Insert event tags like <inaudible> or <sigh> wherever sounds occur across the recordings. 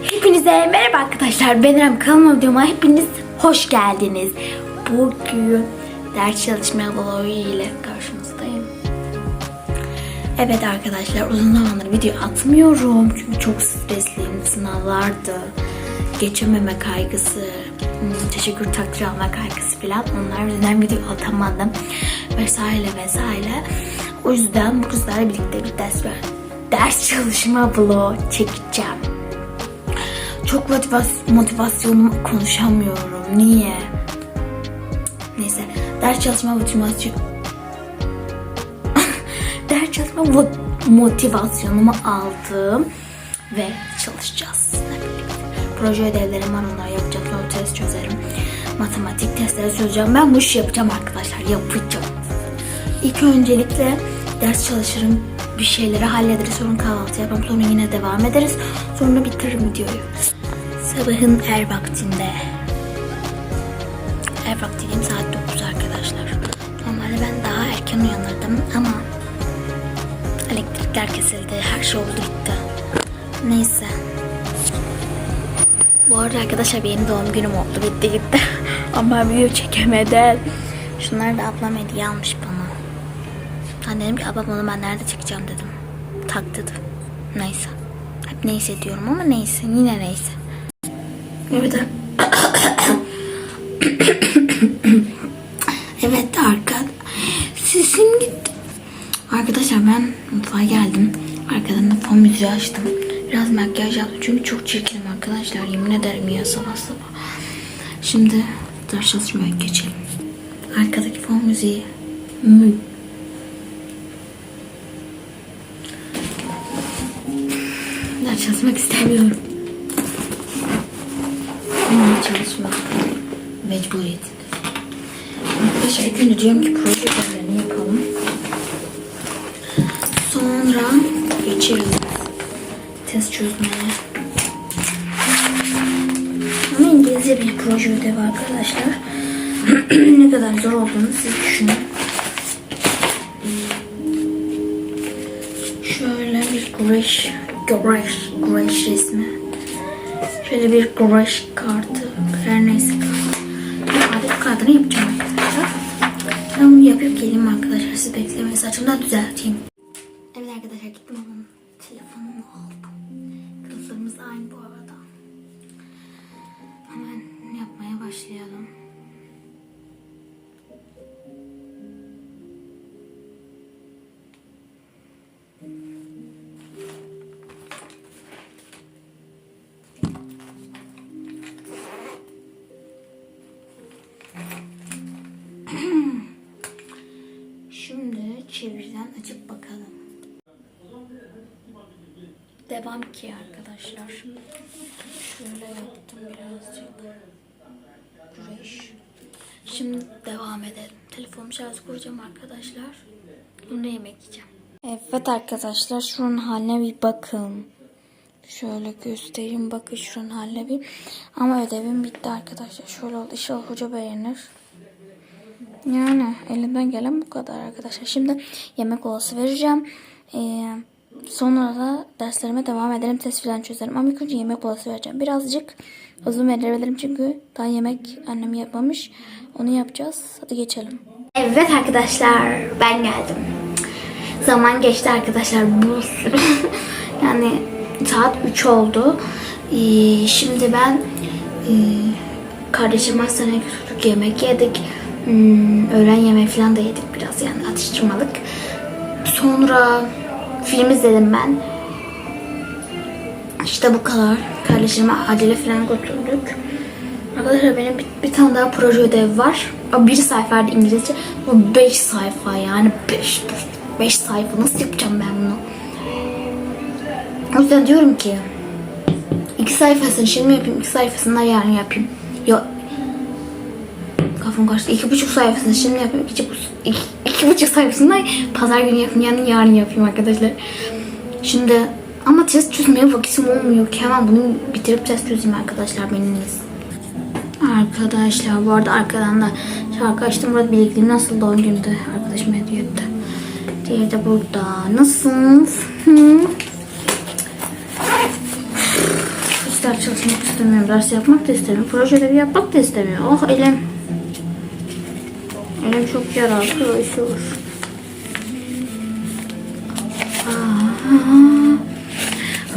Hepinize merhaba arkadaşlar. Ben İrem kanalıma videoma hepiniz hoş geldiniz. Bugün ders çalışma vlogu ile karşınızdayım. Evet arkadaşlar uzun zamandır video atmıyorum. Çünkü çok stresliyim. Sınavlardı. Geçememe kaygısı, hmm, teşekkür takdir alma kaygısı falan. Onlar yüzünden video atamadım. Vesaire vesaire. O yüzden bu kızlarla birlikte bir ders ver ders çalışma vlogu çekeceğim. Çok motivas- motivasyonum konuşamıyorum. Niye? Neyse. Ders çalışma motivasyon... <laughs> ders çalışma mo- motivasyonumu aldım. Ve çalışacağız. Proje ödevlerim var onları yapacağım. Sonra test çözerim. Matematik testleri çözeceğim. Ben bu işi yapacağım arkadaşlar. Yapacağım. İlk öncelikle ders çalışırım. Bir şeyleri hallederiz. Sonra kahvaltı yaparım. Sonra yine devam ederiz. Sonra bitiririm videoyu. Sabahın er vaktinde. Er vakti dediğim saat 9 arkadaşlar. Normalde ben daha erken uyanırdım ama elektrikler kesildi. Her şey oldu gitti. Neyse. Bu arada arkadaşlar benim doğum günüm oldu. Bitti gitti. <laughs> ama video çekemedim. Şunları da ablam hediye almış bana. Ben dedim ki ablam onu ben nerede çekeceğim dedim. Tak dedi. Neyse. Hep neyse diyorum ama neyse. Yine neyse. Evet. evet arka. Sesim gitti. Arkadaşlar ben mutfağa geldim. Arkadan da fon müziği açtım. Biraz makyaj yaptım çünkü çok çirkinim arkadaşlar. Yemin ederim ya sabah sabah. Şimdi ders çalışmaya geçelim. Arkadaki fon müziği mü Ders çalışmak istemiyorum. Ama çalışmak mecburiyet. Arkadaşlar ilk önce diyorum ki proje ödevlerini yapalım. Sonra geçeriz test çözmeye. Ama İngilizce bir proje ödevi arkadaşlar. <clears throat> ne kadar zor olduğunu siz düşünün. Şöyle bir güreş, güreş, güreş resmi. Şöyle bir güreş kartı, her neyse kartı. Adet kartını yapacağım arkadaşlar. Ben bunu yapıp geleyim arkadaşlar. Siz beklemeyin. Saçımı da düzelteyim. Evet arkadaşlar gittim ama telefonumu aldım. Kılıflarımız aynı bu arada. Hemen yapmaya başlayalım. Açıp bakalım. Devam ki arkadaşlar. Şöyle yaptım birazcık. Güreş. Şimdi devam edelim. Telefonumu şarj kuracağım arkadaşlar. Bunu yemek yiyeceğim. Evet arkadaşlar şunun haline bir bakın. Şöyle göstereyim bakın şunun haline bir. Ama ödevim bitti arkadaşlar. Şöyle oldu. İnşallah hoca beğenir. Yani elimden gelen bu kadar arkadaşlar. Şimdi yemek olası vereceğim. Ee, sonra da derslerime devam ederim. Test falan çözerim. Ama ilk önce yemek olası vereceğim. Birazcık uzun verebilirim çünkü daha yemek annem yapmamış. Onu yapacağız. Hadi geçelim. Evet arkadaşlar ben geldim. Zaman geçti arkadaşlar. Bu <laughs> yani saat 3 oldu. Ee, şimdi ben e, kardeşim hastaneye götürdük. Yemek yedik. Hmm, öğlen yemeği falan da yedik biraz yani atıştırmalık. Sonra film izledim ben. İşte bu kadar. Kardeşime acele falan götürdük. Arkadaşlar benim bir, bir tane daha proje ödevi var. Bir sayfaydı İngilizce. Bu beş sayfa yani beş, beş sayfa. Nasıl yapacağım ben bunu? O yüzden diyorum ki iki sayfasını şimdi yapayım, iki sayfasını da yarın yapayım. Yok kafam karıştı. İki buçuk sayfasını şimdi yapayım. İki, iki, iki buçuk sayfasını pazar günü yapayım. Yani yarın yapayım arkadaşlar. Şimdi ama test çözmeye vakitim olmuyor ki. Hemen bunu bitirip test çözeyim arkadaşlar beniniz. Arkadaşlar bu arada arkadan da şarkı açtım. Burada bilgilim nasıl doğum günüydü arkadaşım hediye etti. Diğeri de burada. Nasılsınız? Hı? Ders çalışmak istemiyorum. Ders yapmak da istemiyorum. Proje ödevi yapmak da istemiyorum. Oh elim. Elim çok yara arkadaşlar. Aa,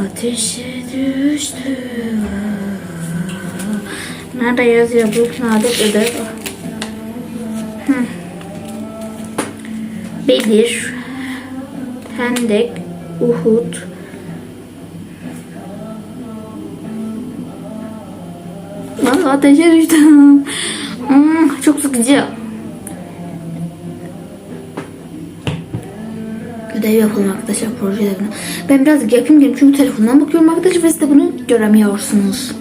ateşe düştü. Nerede yazıyor bu nadir ödev? Bedir, Hendek, Uhud, Valla ateşe düştüm. <laughs> Hmm, çok sıkıcı. Ödev yapalım arkadaşlar proje ödevini. Ben biraz yakın gelin çünkü telefondan bakıyorum arkadaşlar ve siz de bunu göremiyorsunuz.